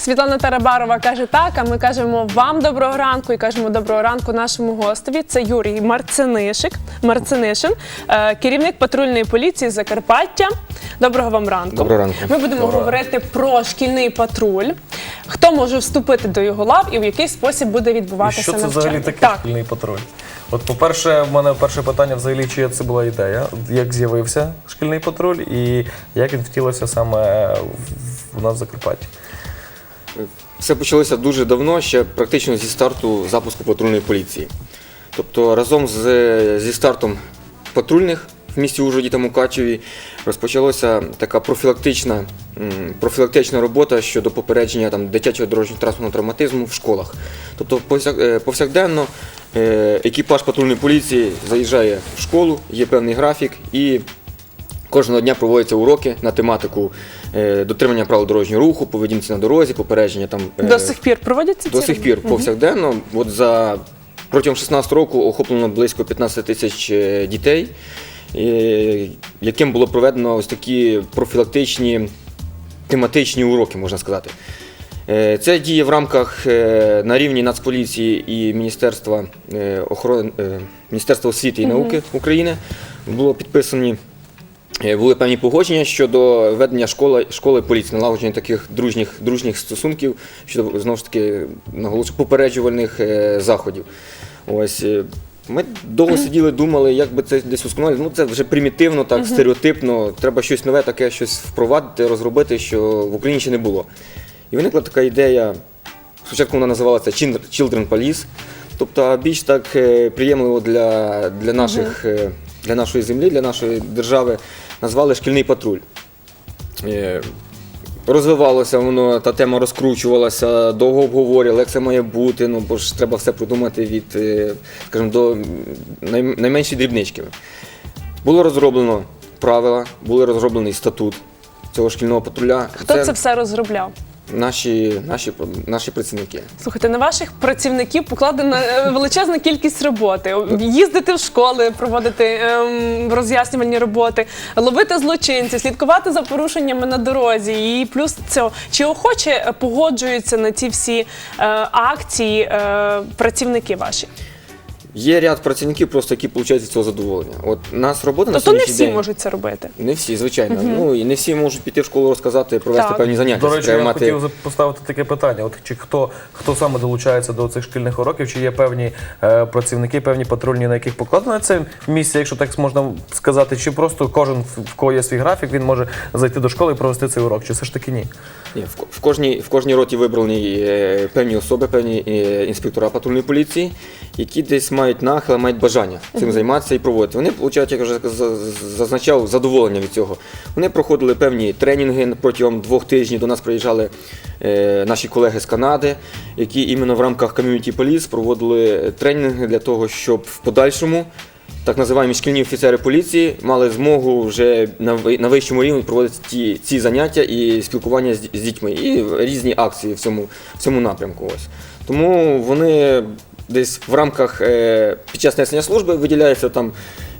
Світлана Тарабарова каже так. А ми кажемо вам доброго ранку і кажемо доброго ранку нашому гостеві. Це Юрій Марцинишик, Марцинишин, е, керівник патрульної поліції Закарпаття. Доброго вам ранку. Доброго ранку. Ми будемо говорити про шкільний патруль. Хто може вступити до його лав і в який спосіб буде І відбуватися що це навчання? взагалі таке Так. шкільний патруль? От, по-перше, в мене перше питання взагалі, чия це була ідея, як з'явився шкільний патруль і як він втілився саме в- в нас в Закарпатті. Все почалося дуже давно, ще практично зі старту запуску патрульної поліції. Тобто разом з, зі стартом патрульних в місті Ужгороді та Мукачеві розпочалася така профілактична, профілактична робота щодо попередження там, дитячого дорожнього транспортного травматизму в школах. Тобто е, повсякденно е, екіпаж патрульної поліції заїжджає в школу, є певний графік і Кожного дня проводяться уроки на тематику е, дотримання правил дорожнього руху, поведінці на дорозі, попередження там е, До сих пір проводяться до сих пір повсякденно. От за протягом 16 року охоплено близько 15 тисяч е, дітей, яким було проведено ось такі профілактичні тематичні уроки, можна сказати. Це діє в рамках на рівні Нацполіції і Міністерства охорони Міністерства освіти і науки України. Було підписані Були певні погодження щодо ведення школи, школи поліції, налагодження таких дружніх, дружніх стосунків, щодо знову ж таки наголошую, попереджувальних е, заходів. Ось е, ми довго сиділи, думали, як би це десь усконалити. Ну це вже примітивно, так стереотипно. Треба щось нове, таке щось впровадити, розробити, що в Україні ще не було. І виникла така ідея. Спочатку вона називалася Children Police, тобто більш так е, приємливо для, для, наших, е, для нашої землі, для нашої держави назвали шкільний патруль. Е, Розвивалося воно, та тема розкручувалася, довго обговорювали, як це має бути, ну бо ж треба все продумати від, е, скажімо, до най, найменшої дрібнички. Було розроблено правила, були розроблений статут цього шкільного патруля. Хто це все розробляв? Наші, наші, наші працівники. Слухайте, на ваших працівників покладена е, величезна кількість роботи. Їздити в школи, проводити ем, роз'яснювальні роботи, ловити злочинців, слідкувати за порушеннями на дорозі. І плюс цього, чи охоче погоджуються на ці всі е, акції е, працівники ваші? Є ряд працівників, просто які получають від цього задоволення. От нас робота на Тобто не сьогоднішній всі день. можуть це робити. Не всі, звичайно. Ну і не всі можуть піти в школу розказати, провести Так. певні заняття. До речі, треба я мати хотів поставити таке питання: от чи хто, хто саме долучається до цих шкільних уроків, чи є певні е, працівники, певні патрульні, на яких покладено це місце, якщо так можна сказати, чи просто кожен в в кого є свій графік, він може зайти до школи і провести цей урок, чи все ж таки ні? Ні, в, ко- в кожній в кожній роті вибрані е, певні особи, певні е, інспектора патрульної поліції, які десь мають нахил, мають бажання цим займатися і проводити. Вони получають, як я вже зазначав, задоволення від цього. Вони проходили певні тренінги протягом двох тижнів. До нас приїжджали е, наші колеги з Канади, які іменно в рамках Community Police проводили тренінги для того, щоб в подальшому так називаємо шкільні офіцери поліції мали змогу вже на, на вищому рівні проводити ті, ці заняття і спілкування з, з дітьми, і різні акції в цьому, в цьому напрямку. Ось. Тому вони десь в рамках е, під час несення служби виділяється там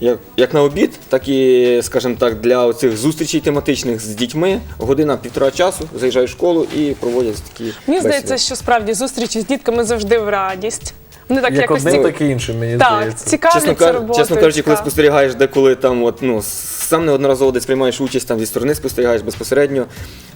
як, як на обід, так і, скажімо так, для цих зустрічей тематичних з дітьми година-півтора часу заїжджають в школу і проводять такі. Мені бесіди. здається, що справді зустрічі з дітками завжди в радість. Вони так Як якось одним, ці- так і іншим, мені так, здається. цікавляться Чесно, кар... роботою. чесно кажучи, коли так. спостерігаєш деколи там, от, ну, сам неодноразово десь приймаєш участь там зі сторони, спостерігаєш безпосередньо,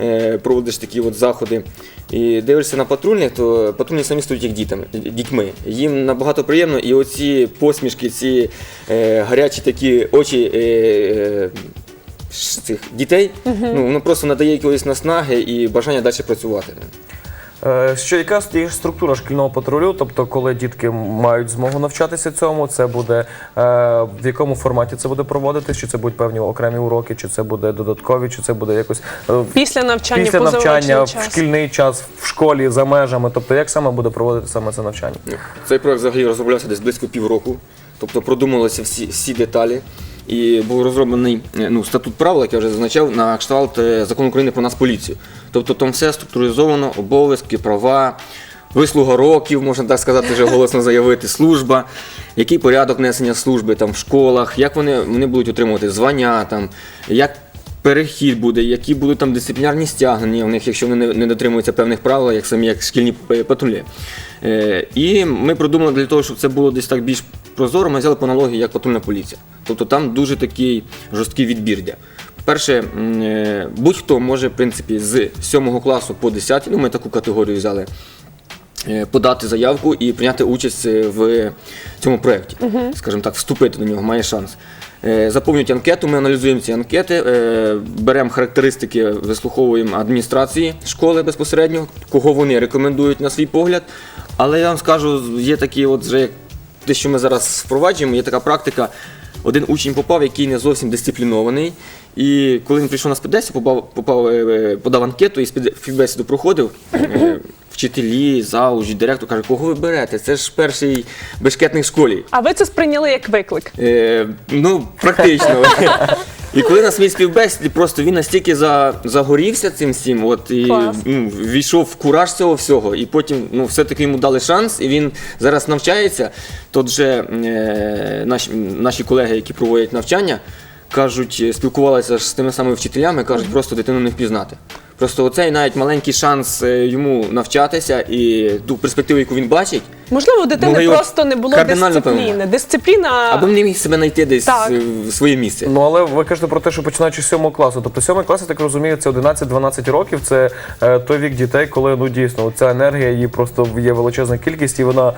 е, проводиш такі от заходи. І дивишся на патрульних, то патрульні самі стають як дітами, дітьми. Їм набагато приємно, і оці посмішки, ці е, гарячі такі очі. Е, е, ш- Цих дітей, ну воно просто надає якоїсь наснаги і бажання далі працювати. Е, Що яка є структура шкільного патрулю? Тобто, коли дітки мають змогу навчатися цьому, це буде е, в якому форматі це буде проводитись? Чи це будуть певні окремі уроки, чи це буде додаткові, чи це буде якось е, Після навчання, після навчання, в шкільний час, в школі за межами? Тобто, як саме буде проводити саме це навчання? Цей проект взагалі розроблявся десь близько півроку, тобто продумалися всі, всі деталі. І був розроблений е, ну, статут правил, як я вже зазначав, на кшталт е, закону України про нас поліцію. Тобто там все структуризовано, обов'язки, права, вислуга років, можна так сказати, вже голосно заявити, служба, який порядок несення служби там, в школах, як вони, вони будуть отримувати звання, там, як перехід буде, які будуть там дисциплінарні стягнення у них, якщо вони не, не дотримуються певних правил, як самі як шкільні патрулі. Е, і ми продумали для того, щоб це було десь так більш прозоро, ми взяли по аналогії як патрульна поліція. Тобто там дуже такий жорсткий відбір йде. Перше, е, будь-хто може, в принципі, з 7 класу по 10, ну ми таку категорію взяли, е, подати заявку і прийняти участь е, в цьому проєкті. Скажімо так, вступити до нього має шанс. Заповнюють анкету, ми аналізуємо ці анкети, беремо характеристики, вислуховуємо адміністрації школи безпосередньо, кого вони рекомендують на свій погляд. Але я вам скажу, є такі, от вже як те, що ми зараз впроваджуємо, є така практика. Один учень попав, який не зовсім дисциплінований. І коли він прийшов на спідбесіду, попав, попав, е, подав анкету і спідбесіду проходив. е, Вчителі, зауч, директор каже, кого ви берете? Це ж перший бешкетник в школі. А ви це сприйняли як виклик? Е, ну, практично. І коли на своїй співбесіді, просто він настільки за, загорівся цим всім, от і Клас. ну, війшов в кураж цього всього, і потім ну, все-таки йому дали шанс, і він зараз навчається. Тут же е, наші, наші колеги, які проводять навчання, кажуть, е, спілкувалися ж з тими самими вчителями, кажуть, просто дитину не впізнати. Просто оцей навіть маленький шанс е, йому навчатися і ту перспективу, яку він бачить, Можливо, у дитини Могли просто не було дисципліни. поміняти. Дисципліна або він не міг себе знайти десь Так. в своє місце. Ну але ви кажете про те, що починаючи з 7 класу. Тобто 7 клас, я так розумію, це 11-12 років. Це е, той вік дітей, коли ну дійсно ця енергія її просто є величезна кількість, і вона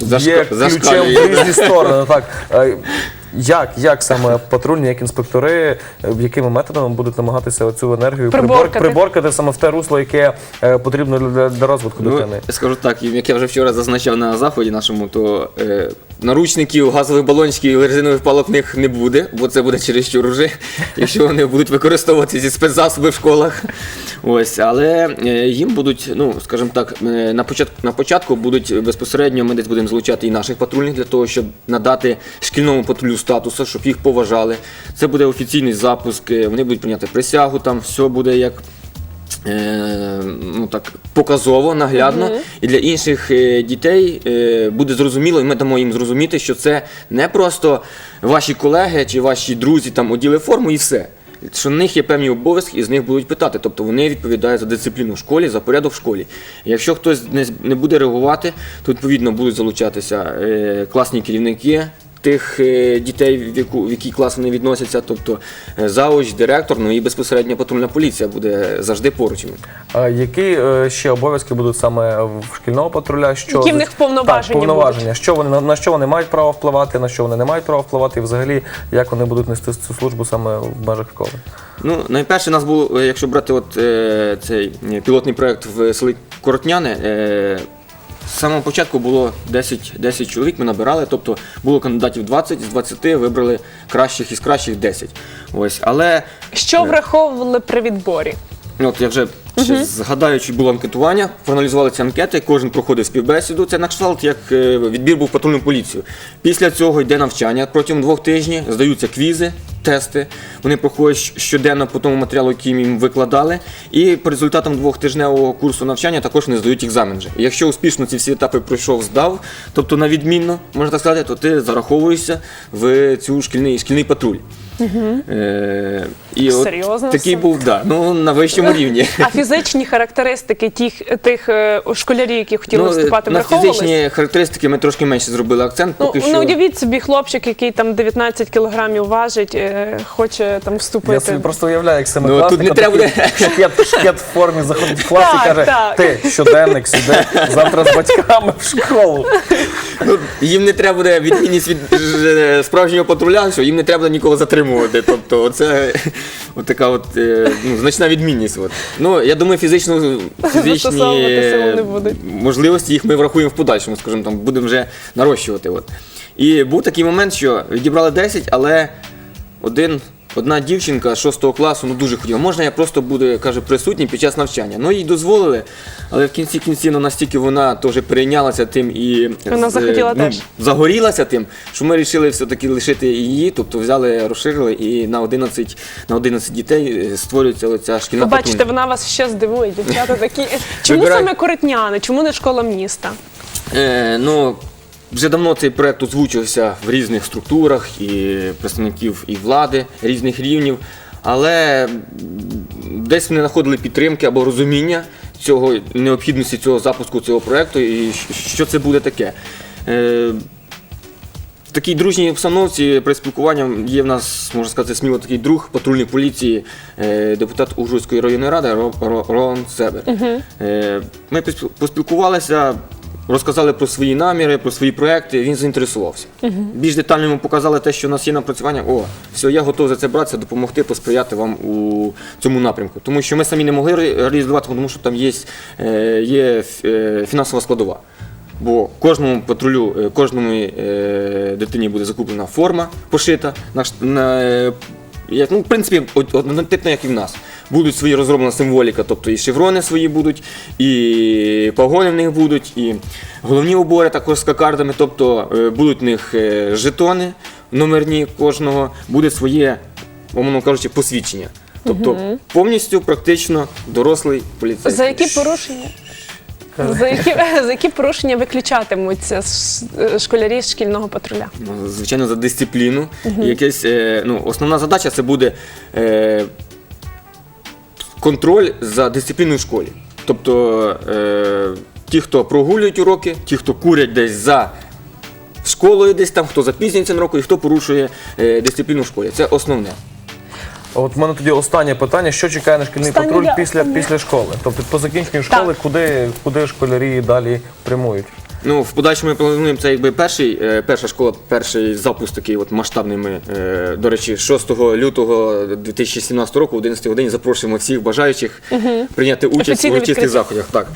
Зашка- є ключем в різні сторони. Так е, як, як саме патрульні, як інспектори, е, якими методами будуть намагатися цю енергію Приборкати. приборкати саме в те русло, яке е, потрібно для, для розвитку Ну, дитини. я скажу так, як я вже вчора зазначав на заході нашому, то е, наручників, газових балончиків і резинових палок в них не буде, бо це буде чересчур уже, якщо вони будуть використовувати зі спецзасоби в школах. Ось, але е, їм будуть, ну скажімо так, е, на початку на початку будуть безпосередньо ми десь будемо залучати і наших патрульних для того, щоб надати шкільному патрулю статусу, щоб їх поважали. Це буде офіційний запуск, е, вони будуть прийняти присягу, там все буде як е, ну так показово, наглядно. І для інших е, дітей е, буде зрозуміло, і ми дамо їм зрозуміти, що це не просто ваші колеги чи ваші друзі там оділи форму і все. Що на них є певні обов'язки, і з них будуть питати. Тобто вони відповідають за дисципліну в школі, за порядок в школі. Якщо хтось не, не буде реагувати, то відповідно будуть залучатися е, класні керівники тих е, дітей, в, яку, в який клас вони відносяться, тобто е, завуч, директор, ну і безпосередньо патрульна поліція буде завжди поруч. А які е, ще обов'язки будуть саме в шкільного патруля? Що Які в них повноваження Так, повноваження. Що вони на, на що вони мають право впливати, на що вони не мають права впливати, і взагалі як вони будуть нести цю службу саме в межах школи? Ну, найперше, у нас було, якщо брати от, е, цей пілотний проєкт в селі Коротняне, е, з самого початку було 10, 10 чоловік, ми набирали, тобто було кандидатів 20, з 20 вибрали кращих із кращих 10. Ось, але що враховували при відборі? Ну, От я вже ще згадаю, чи було анкетування, проаналізували ці анкети, кожен проходив співбесіду. Це на кшталт, як е, відбір був в патрульну поліцію. Після цього йде навчання протягом двох тижнів, здаються квізи, тести. Вони проходять щоденно по тому матеріалу, який їм викладали. І по результатам двохтижневого курсу навчання також вони здають екзамен. І якщо успішно ці всі етапи пройшов, здав, тобто на відмінно, можна так сказати, то ти зараховуєшся в цю шкільний, шкільний патруль. Е, і от Серйозно такий все? був, да, ну, на вищому рівні. А фізичні характеристики тих, тих е, школярів, які хотіли вступати, Ну, на враховувались? фізичні характеристики ми трошки менше зробили акцент. Ну, Поки ну що. уявіть собі, хлопчик, який там 19 кілограмів важить, е, хоче там Я вступити. собі просто уявляю, як Ну, семикласник. тут не треба такий шкет, шкет в формі заходить в клас Так, і каже: так. ти щоденник сюди, завтра з батьками в школу. Ну, їм не треба буде відмінність від е, справжнього патруля, що їм не треба буде нікого затримувати. Тобто, це от така от, е, ну, значна відмінність. От. Ну, я думаю, фізично, фізичні Застосовуватися вони е, будуть. можливості їх ми врахуємо в подальшому, скажімо, там будемо вже нарощувати. От. І був такий момент, що відібрали 10, але один. Одна дівчинка з 6 класу ну дуже хотіла. Можна я просто буду каже присутній під час навчання. Ну їй дозволили, але в кінці кінці ну, настільки вона теж перейнялася тим і Вона з- захотіла ну, теж. загорілася тим, що ми вирішили все-таки лишити її, тобто взяли, розширили і на 11, на 11 дітей е, створюється оця шкільна Побачите, патрульна. вона вас ще здивує, дівчата такі. Чому Вибирай. саме коротняни? Чому не школа міста? Е, ну, вже давно цей проект озвучувався в різних структурах і представників і влади різних рівнів. але десь вони знаходили підтримки або розуміння цього необхідності цього запуску цього проекту і що це буде таке. Е, в такій дружній обстановці при спілкуванні є в нас, можна сказати, сміло такий друг патрульної поліції, е, депутат Ужгородської районної ради Ро- Ро- Рон Себер. Е, Ми поспіл- поспілкувалися, розказали про свої наміри, про свої проекти. Він заінтересувався. Більш детально йому показали те, що у нас є напрацювання. О, все, я готовий за це братися, допомогти, посприяти вам у цьому напрямку. Тому що ми самі не могли ре- реалізувати, тому що там є, е, є е, фінансова складова. Бо кожному патрулю, е, кожному дитині буде закуплена форма пошита на, як, ну, в принципі, однотипно, як і в нас. Будуть свої розроблена символіка, тобто і шеврони свої будуть, і погони в них будуть, і головні убори також з кокардами, тобто е, будуть в них е, жетони номерні кожного, буде своє, умовно кажучи, посвідчення. Тобто повністю практично дорослий поліцейський. За які порушення? За які, за які порушення виключатимуться з- е, школярі з шкільного патруля? Ну, Звичайно, за дисципліну. І Якесь, е, ну, основна задача це буде е, контроль за дисципліною в школі. Тобто е, ті, хто прогулюють уроки, ті, хто курять десь за школою, десь там, хто запізнюється на року і хто порушує е, дисципліну в школі. Це основне. От в мене тоді останнє питання: що чекає на шкільний Останнє патруль для після, останнє. після школи? Тобто по закінченню школи, куди, куди школярі далі прямують? Ну, в подальшому ми плануємо це якби перший, е, перша школа, перший запуск такий от масштабний. Ми, е, до речі, 6 лютого 2017 року, в 11 годині запрошуємо всіх бажаючих прийняти участь Офіційне в урочистих заходах. Так.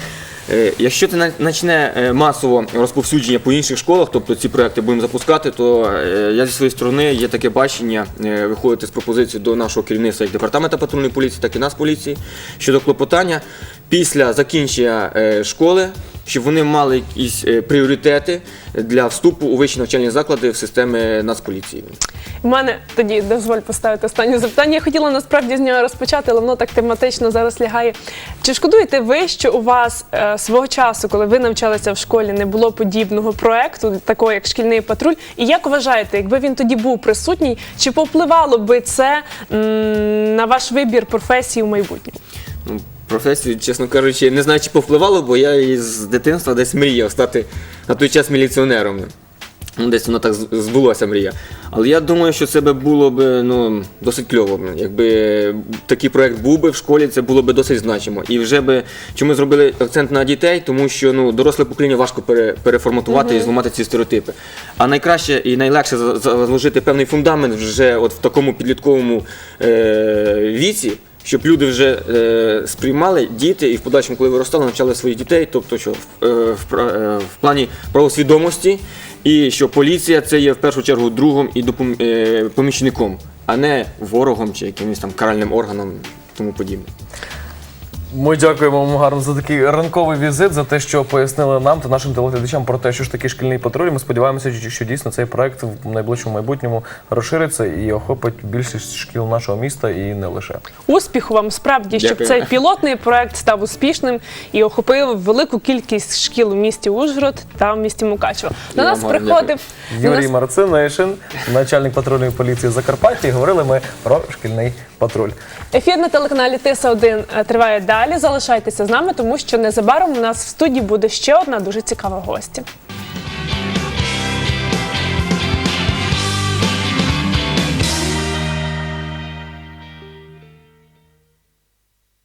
Е, Якщо це почне е, масово розповсюдження по інших школах, тобто ці проекти будемо запускати, то е, я зі своєї сторони є таке бачення виходити з пропозицією до нашого керівництва як департамента патрульної поліції, так і нас поліції щодо клопотання. Після закінчення школи, щоб вони мали якісь е, пріоритети для вступу у вищі навчальні заклади в системи Нацполіції. У мене тоді дозволь поставити останнє запитання. Я хотіла насправді з нього розпочати, але воно так тематично зараз лягає. Чи шкодуєте ви, що у вас е, свого часу, коли ви навчалися в школі, не було подібного проекту, такого як шкільний патруль? І як вважаєте, якби він тоді був присутній, чи повпливало би це м, на ваш вибір професії в майбутньому? Професію, чесно кажучи, не знаю, чи повпливало, бо я із дитинства десь мріяв стати на той час міліціонером. Ну, десь воно так з- збулося мрія. Але я думаю, що це би було б ну, досить кльово. Якби такий проект був би в школі, це було б досить значимо. І вже би чому зробили акцент на дітей, тому що ну, доросле покоління важко пере, переформатувати і зламати ці стереотипи. А найкраще і найлегше за- за- заложити певний фундамент вже от в такому підлітковому е, віці. Щоб люди вже е, сприймали діти і в подальшому, коли виростали, навчали своїх дітей, тобто що в, е, в, е, в плані правосвідомості, і що поліція це є в першу чергу другом і допом, е, помічником, а не ворогом чи якимось там каральним органом тому подібне. Ми дякуємо вам гарно за такий ранковий візит, за те, що пояснили нам та нашим телеглядачам про те, що ж таке шкільний патруль. Ми сподіваємося, що- дійсно цей проект в найближчому майбутньому розшириться і охопить більшість шкіл нашого міста і не лише. Успіху вам справді, щоб Дякую. цей пілотний проект став успішним і охопив велику кількість шкіл у місті Ужгород та в місті Мукачево. До нас гарно приходив Юрій нас Марцинишин, начальник патрульної поліції Закарпаття, і говорили ми про шкільний патруль. ефір на телеканалі Тиса 1 триває далі. Залишайтеся з нами, тому що незабаром у нас в студії буде ще одна дуже цікава гостя.